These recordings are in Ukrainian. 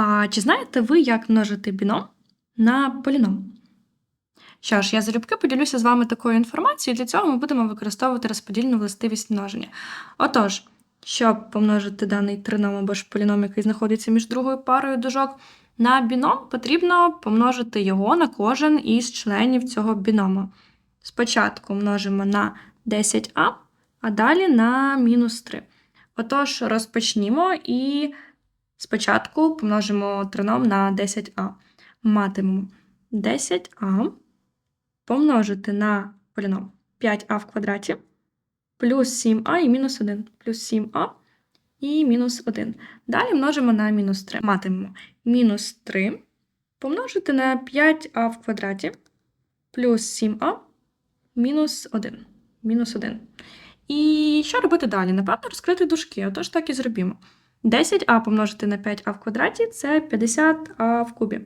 А чи знаєте ви, як множити біном на поліном? Що ж, я залюбки поділюся з вами такою інформацією. Для цього ми будемо використовувати розподільну властивість множення. Отож, щоб помножити даний трином або ж поліном, який знаходиться між другою парою дужок, на біном потрібно помножити його на кожен із членів цього біному. Спочатку множимо на 10а, а далі на мінус 3. Отож, розпочнімо і спочатку помножимо трином на 10а. Матимемо 10а помножити на поліном 5а в квадраті плюс 7а і мінус 1, плюс 7а і мінус 1. Далі множимо на мінус 3. Матимемо мінус 3 помножити на 5а в квадраті плюс 7а мінус 1. Мінус 1. І що робити далі? Напевно, розкрити дужки. Отож так і зробімо. 10а помножити на 5а в квадраті це 50а в кубі.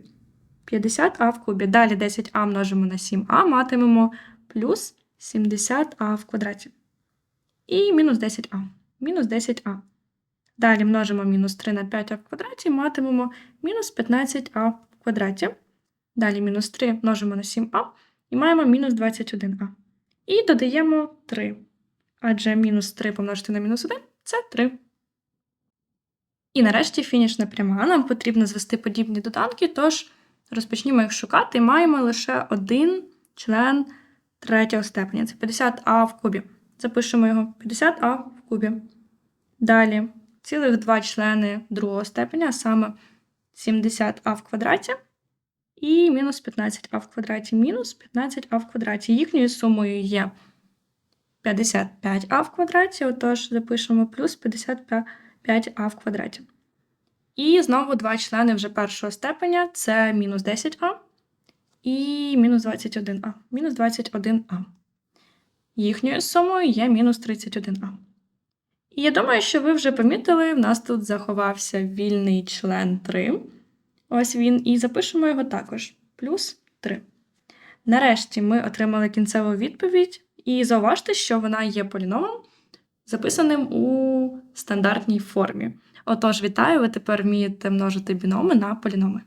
50а в кубі. Далі 10а множимо на 7а, матимемо плюс 70а в квадраті. І мінус 10а. Мінус 10а. Далі множимо мінус 3 на 5а в квадраті, матимемо мінус 15а в квадраті. Далі мінус 3 множимо на 7а і маємо мінус 21а. І додаємо 3. Адже мінус 3 помножити на мінус 1 це 3. І нарешті фінішна пряма. Нам потрібно звести подібні доданки, тож розпочнімо їх шукати. Маємо лише один член третього степеня. Це 50а в кубі. Запишемо його 50а в кубі. Далі цілих два члени другого степеня, а саме 70а в квадраті і мінус 15а в квадраті, мінус 15а в квадраті. Їхньою сумою є 55а в квадраті, отож запишемо плюс 55а в квадраті. І знову два члени вже першого степеня це мінус 10а і мінус 21а. Мінус 21а. Їхньою сумою є мінус 31а. І я думаю, що ви вже помітили, в нас тут заховався вільний член 3. Ось він, і запишемо його також. Плюс 3. Нарешті ми отримали кінцеву відповідь, і зауважте, що вона є поліномом, записаним у стандартній формі. Отож, вітаю, ви тепер вмієте множити біноми на поліноми.